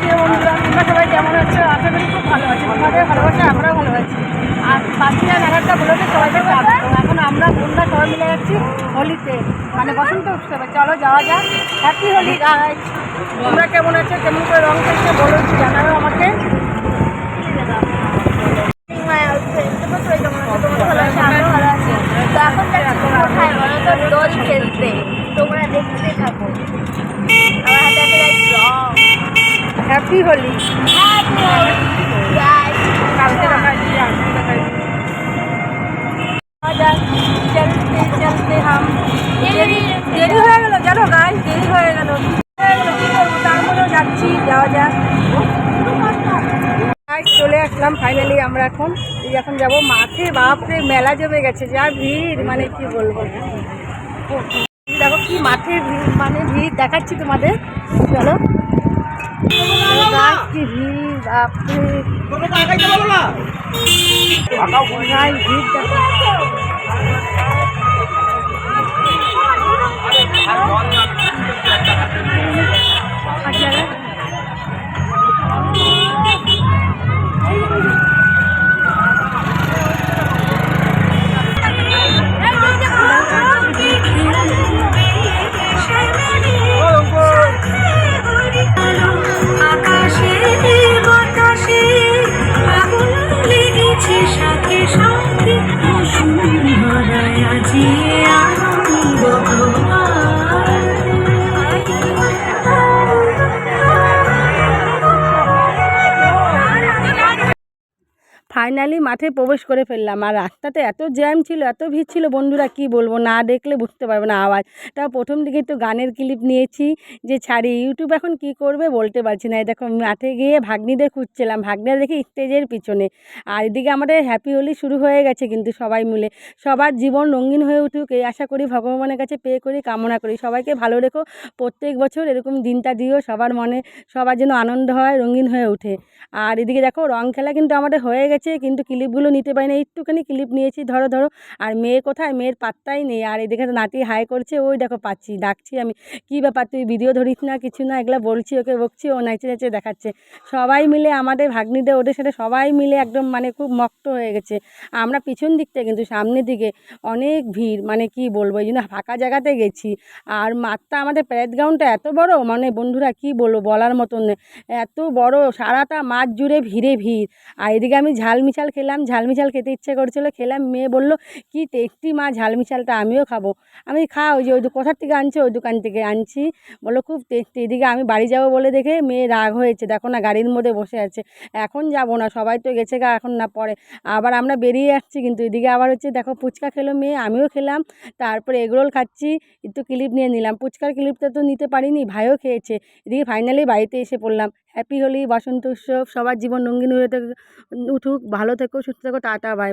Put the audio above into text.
প্রিয় বন্ধুরা? সবাই কেমন আছো? আশা করি খুব ভালো আছো। তোমাদের ভালোবাসা, আমরাও ভালো আছি। আর পাখিরা নাগারটা বলেছে, সবাইকে এখন আমরা বন্ধুরা সবাই মিলে যাচ্ছি হোলিতে মানে বসন্ত উৎসবে। চলো, যাওয়া যাক। হ্যাপি হোলি গাইজ তোমরা কেমন আছো? কেমন করে রং খেলছে বলো একটু জানাও আমাকে। দোল খেলতে। তোমরা দেখতে থাকো আমার হাতে একটা গাইস রং হ্যাপি হোলি কালকে দেখাচ্ছি আজকে দেখাচ্ছি চলতে চলতে হাম দেরি দেরি হয়ে গেল জানো গাছ দেরি হয়ে গেল। কী করব তার মধ্যেও যাচ্ছি যাওয়া যাক। গাইস চলে আসলাম ফাইনালি আমরা এখন। এই এখন যাব মাঠে বাপরে মেলা জমে গেছে যা ভিড় মানে কি বলব। দেখো কি মাঠে ভিড় মানে ভিড় দেখাচ্ছি তোমাদের। চলো। গাছ ভিড় team. ফাইনালি মাঠে প্রবেশ করে ফেললাম। আর রাস্তাতে এত জ্যাম ছিল, এত ভিড় ছিল, বন্ধুরা কি বলব? না দেখলে বুঝতে পারবে না আওয়াজ। তাও প্রথম দিকে তো গানের ক্লিপ নিয়েছি যে, ছাড়ি ইউটিউব এখন কি করবে বলতে পারছি না। এই দেখো, মাঠে গিয়ে ভাগ্নিদের খুঁজছিলাম। ভাগ্নিরা দেখি স্টেজের পিছনে। আর এদিকে আমাদের হ্যাপি হোলি শুরু হয়ে গেছে কিন্তু সবাই মিলে। সবার জীবন রঙিন হয়ে উঠুক, এই আশা করি ভগবানের কাছে পে করি, কামনা করি। সবাইকে ভালো রেখো। প্রত্যেক বছর এরকম দিনটা দিও সবার মনে, সবার যেন আনন্দ হয়, রঙিন হয়ে ওঠে। আর এদিকে দেখো, রং খেলা কিন্তু আমাদের হয়ে গেছে। কিন্তু ক্লিপগুলো নিতে পারি না। একটুখানি ক্লিপ নিয়েছি, ধরো ধরো। আর মেয়ে কোথায়? মেয়ের পাত্তাই নেই। আর এদিকে নাতি হাই করছে, ওই দেখো পাচ্ছি, ডাকছি আমি। কী ব্যাপার, তুই ভিডিও ধরিস না, কিছু না? এগুলো বলছি, ওকে বকছি, ও নাচে নাচে দেখাচ্ছে। সবাই মিলে আমাদের ভাগ্নিদের ওদের সাথে সবাই মিলে একদম মানে খুব মক্ত হয়ে গেছে। আমরা পিছন দিকটা কিন্তু সামনের দিকে অনেক ভিড় মানে কি বলব, এই জন্য ফাঁকা জায়গাতে গেছি। আর মাঠটা আমাদের প্যারেড গ্রাউন্ডটা এত বড় মানে বন্ধুরা কি বলব বলার মতন। এত বড়, সারাটা মাঠ জুড়ে ভিড়ে ভিড়। আর এদিকে আমি ঝাল মিশাল খেলাম ঝাল মিশাল খেতে ইচ্ছে করছিল, খেলাম, মেয়ে বলল, কি টেস্টি মা ঝাল মিশালটা আমিও খাব। আমি খাও যে, ওই কোথার থেকে আনছো? ওই দোকান থেকে আনছি। বলল, খুব টেস্টি। এদিকে আমি বাড়ি যাব বলে দেখে মেয়ে রাগ হয়েছে, দেখো না, গাড়ির মধ্যে বসে আছে, এখন যাব না, সবাই তো গেছে গা, এখন না পরে। আবার আমরা বেরিয়ে আসছি, কিন্তু এদিকে আবার হচ্ছে, দেখো, ফুচকা খেলো মেয়ে, আমিও খেলাম, তারপরে এগরোল খাচ্ছি, একটু ক্লিপ নিয়ে নিলাম। ফুচকার ক্লিপটা তো নিতে পারিনি, ভাইও খেয়েছে, এদিকে ফাইনালি বাড়িতে এসে পড়লাম। হ্যাপি হোলি বসন্ত উৎসব সবার জীবন রঙিন হয়ে উঠুক, ভালো থেকো, সুস্থ থেকো, টাটা বাই